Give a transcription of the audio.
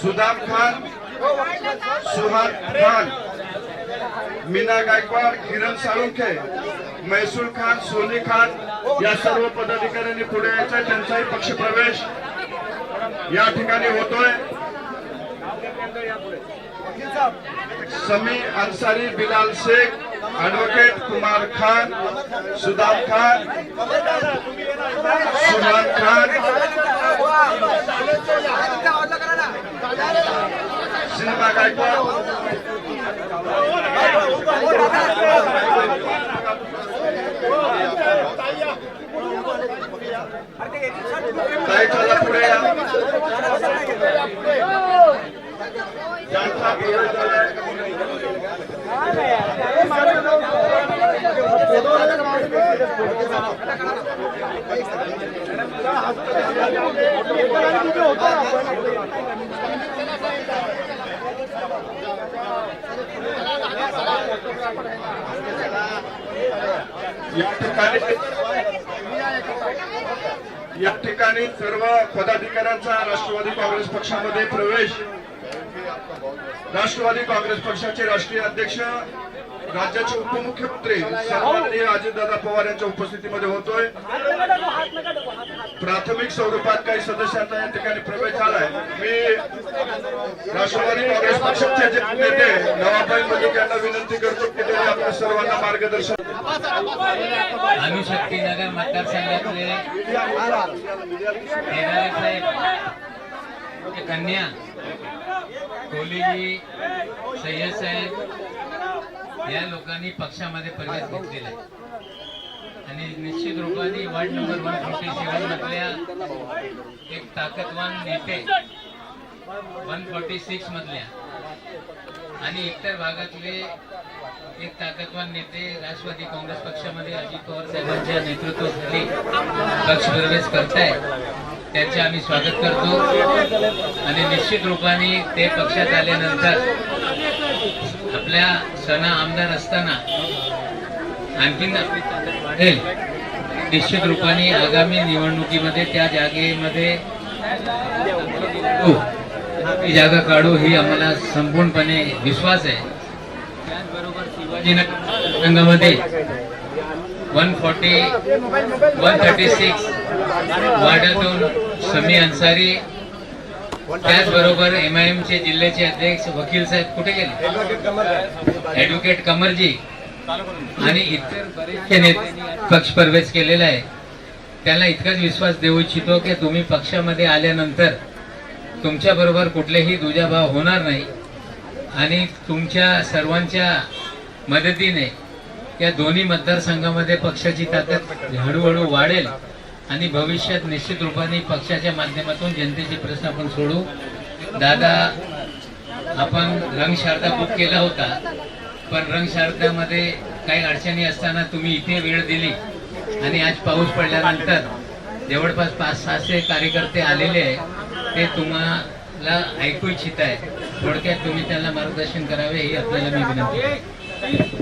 सुदाम खान सुहाग खान मीना गायकवाड किरण साळुंखे मैसूर खान सोनी खान या सर्व पदाधिकाऱ्यांनी पुढे यायचा. त्यांचाही पक्षप्रवेश या ठिकाणी होतोय. समी अन्सारी बिलाल शेख ॲडव्होकेट कुमार खान सुदाम खान सुहान खान सिनेमा गायकवाड ताई चला पुढे या ठिकाणी या ठिकाणी सर्व पदाधिकाऱ्यांचा राष्ट्रवादी काँग्रेस पक्षामध्ये प्रवेश. राष्ट्रवादी काँग्रेस पक्षाचे राष्ट्रीय अध्यक्ष राज्याचे उपमुख्यमंत्री सन्माननीय अजितदादा पवार यांच्या उपस्थितीमध्ये होतोय. प्राथमिक स्वरूपात काही सदस्यांचा या ठिकाणी प्रवेश झालाय. मी राष्ट्रवादी काँग्रेस पक्षाचे जे नेते नवाबाई मलिक यांना विनंती करतो. आपल्या सर्वांना मार्गदर्शन अणुशक्तीनगर मतदारसंघातले साहेब ते कन्या कोलीजी सय्यद साहेब या लोकांनी पक्षामध्ये प्रवेश घेतलेला आहे. आणि निश्चित रूपाने ward number one forty seven मधल्या एक ताकदवान नेते वन फोर्टी सिक्स मधल्या आणि इतर भागातले एक ताकदवान नेते राष्ट्रवादी काँग्रेस पक्षामध्ये अजित पवार साहेबांच्या नेतृत्वाखाली पक्ष प्रवेश करताय त्याचे आम्ही स्वागत करतो. आणि निश्चित रूपाने ते पक्षात आल्यानंतर आपल्या सणा आमदार असताना आणखीन आपली ताकद वाढेल. निश्चित रूपाने आगामी निवडणुकीमध्ये त्या जागेमध्ये ती जागा काढू ही आम्हाला संपूर्णपणे विश्वास आहे. त्याचबरोबर शिवाजीनगर रंगामध्ये one forty one thirty six वार्डातून Sami Ansari. त्याचबरोबर एम आय एमचे जिल्ह्याचे अध्यक्ष वकील साहेब कुठे गेले? ऍडव्होकेट कमरजी आणि इतर बरेचसे नेत्यांनी पक्ष प्रवेश केलेला आहे. त्यांना इतकाच विश्वास देऊ इच्छितो की तुम्ही पक्षामध्ये आल्यानंतर तुमच्याबरोबर कुठलेही दुजाभाव होणार नाही. आणि तुमच्या सर्वांच्या मदतीने या दोन्ही मतदारसंघामध्ये पक्षाची ताकद हळूहळू वाढेल आणि भविष्यात निश्चित रूपाने पक्षाच्या माध्यमातून जनतेचे प्रश्न आपण सोडू. दादा आपण रंग शारदा बुक केला होता पण रंगशारदामध्ये काही अडचणी असताना तुम्ही इथे वेळ दिली आणि आज पाऊस पडल्यानंतर जवळपास पाच सहाशे कार्यकर्ते आलेले आहे. ते ला ऐकू इच्छित आहे. थोडक्यात तुम्ही त्यांना मार्गदर्शन करावे ही आपल्याला मी विनंती